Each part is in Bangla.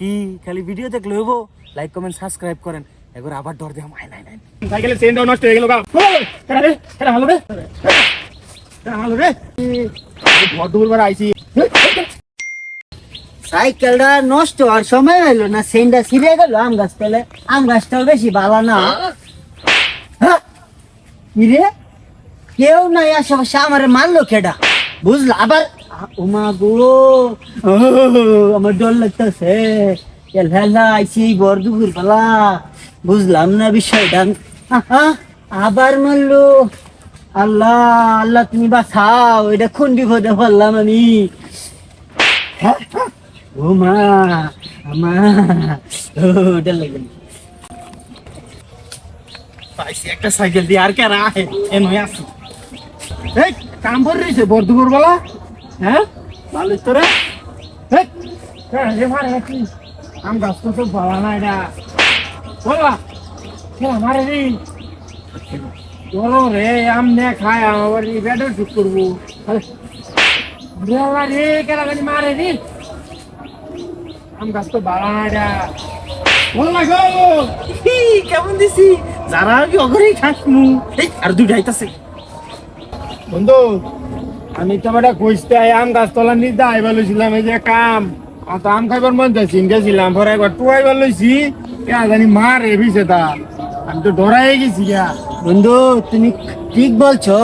কি? খালি ভিডিও দেখলে হইব? লাইক কমেন্ট সাবস্ক্রাইব করেন। একবার আবার ডর দেওয়া মায় নাই নাই সাইকেলের চেনটাও নষ্ট হয়ে গেল গা। কেডা রে কেডা ভালো রে। কেডা ভালো রে। ভর দুপুর বার আইছি। সাইকেলটা নষ্ট হওয়ার সময় হইল না সেন্ডা ছিঁড়ে গেল আম গাছ পেলে। আম গাছটাও বেশি ভালো না। হ্যাঁ? রে? কেউ নাই আশেপাশে আমার মারলো কেডা? বুঝলা? আবার উমা গো আমার ডর লাগতেছে। হেলা আইসি বর দুপুর বেলা বুঝলাম না বিষয়টা। আহা, আবার মারলো। আল্লাহ আল্লাহ তুমি বাঁচাও। এটা কোন বিপদে পড়লাম আমি? ও মা আমা ডর পাইছি একটা সাইকেল দিয়ে আর কেরা এ নয় আসি। এই কাম করে রইছে ভর দুপুর বেলা হ্যাঁ? ভালো তো রে এই কেডা রে মারে নাকি। আম গাছ তো ভালো না। এটা বলা কেডা মারে রে। বলো রে আম নে খায় ঠিক করব? রে মারে রে। আম গাছ তো ভালো না। এটা কেমন দিছি? যারা কি অগরেই খাসমু। আর দুইটা আইতাছে। বন্ধু আমি তো বেটা খুঁজতে আম গাছ তলা নিতে আইবার লইছিলাম, এই যে কাম। তো আম খাইবার মন যাচ্ছি গেছিলাম পরে একবার টুয়াইবার লইছি কে জানি মার এ ভিছে তা। আমি তো ডরাই গেছি গা। বন্ধু, তুমি ঠিক বলছো,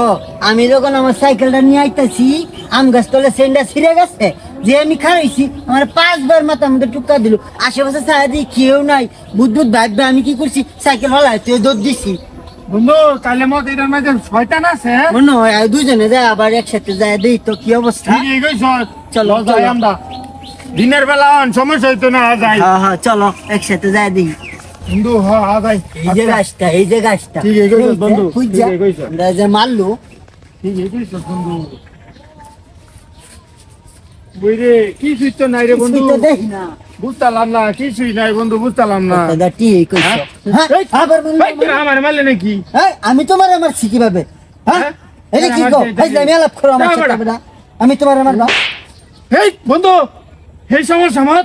আমি যখন আমার সাইকেলটা নিয়ে আইতাছি, আম গাছ তলে সেন্ডা ছিঁড়ে গেছে, যে আমি খারাইছি আমার পাঁচবার মাথা মধ্যে টুকা দিল। আশেপাশে সারা কেউ নাই বুদ্ধুত ভাববে আমি কি করছি, সাইকেল হলাই তুই দৌড় দিছি। বন্ধু কালে মত এটার মাঝে শয়তান আছে? মনে হয় আর দুজনে যায় আবার একসাথে যায় দেই তো কি অবস্থা? ঠিক এই চলো, চলো। যাই আমরা দিনের বেলা হন সমস্যা হইতো না যাই হ্যাঁ হ্যাঁ চলো একসাথে যায় দিই। বন্ধু হ্যাঁ হ্যাঁ যাই এই যে গাছটা এই যে গাছটা। ঠিক এই বন্ধু। আমরা যে মারলো। ঠিক গইছ বন্ধু। বুঝরে কি সুইতো নাই রে বন্ধু? দেখি না। বুঝতালাম না কিছুই নাই বন্ধু বুঝতালাম না দাদা ঠিক কইছো হ্যাঁ? হ্যাঁ, আবার তোরা আমার মারলে নাকি হ্যাঁ আমি তোমার আমার শিখি পাবে হ্যাঁ? এটা কি গো ভাই আমি আলাপ করো আমার সাথে। বেটা। আমি তোমার আমার বা এই বন্ধু এই সমস্যা আমার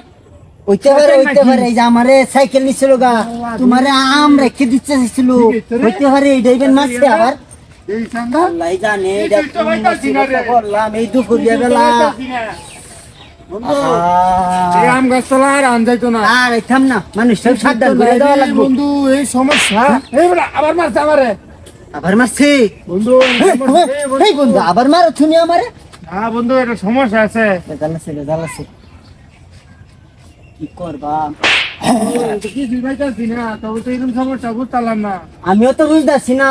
ওইতে পারে ওইতে পারে এই যে আমারে সাইকেল নিছিল গা তোমারে আম রেখে দিচ্ছে ছিল ঠিক আছে রে। হইতে পারে এই ডাইবেন মারছে আবার এই জানে এই এটা না। করলাম এই দুপুরিয়া বেলা বন্ধু। এই আম গাছ আর আন যাইতো না। আর থাম না মানুষটা সাবধান করে দেওয়া লাগবে। বন্ধু এই সমস্যা। এই বড় আবার মারছে আমারে। আবার মারছে? বন্ধু এই এই, সমস্যা, এই বন্ধু। আবার মারো তুমি আমারে? বন্ধু এটা সমস্যা আছে। জ্বালাছে জ্বালাছে কি করবা? কি দুই না আমিও তো বুঝতেছি না।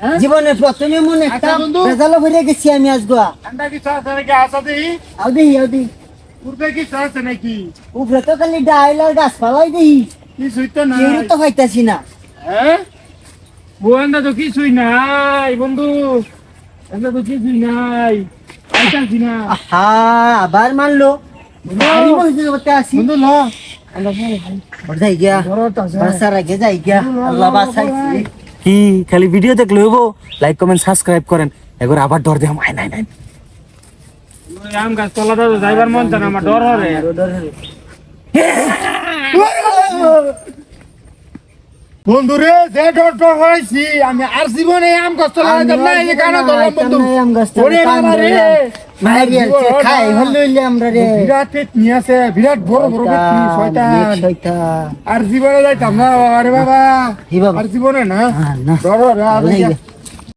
হ্যাঁ? জীবনে প্রথমে মনে একটা আচ্ছা, ভরে গেছি আমি আজগো ঠান্ডা কিছু আছে নাকি? আসা দিই পূর্বে নাকি? তো খালি ডাইল আর গাছপালাই দিহি কিছুই তো না কেউ তো পাইতাছি না। হ্যাঁ বোয়ান্দা তো কিছুই নাই বন্ধু? এটা তো কিছুই নাই? আইতাছি না। আহা আবার মারলো আমি বসে করতে আসি বন্ধু কি খালি ভিডিও দেখলে লাইক কমেন্ট সাবস্ক্রাইব করেন। একবার আবার ডর মায় নাই নাই আম গাছ তলাটা তো যাইবার মন চায় না আমার ডর হরে বন্ধু রে যে ডর ডর হয়েছি আমি আর জীবনে আম গাছ তলা যাইতাম না এই যে ধরলাম বন্ধু ওরে বাবা রে। মারি খাই হল আমরা রে। বিরাট পেতনি আছে বিরাট বড় বড় পেতনি শয়তান শয়তান। আর জীবনে যাইতাম না আরে বাবা। আর জীবনে না। হ্যাঁ, ডর গে।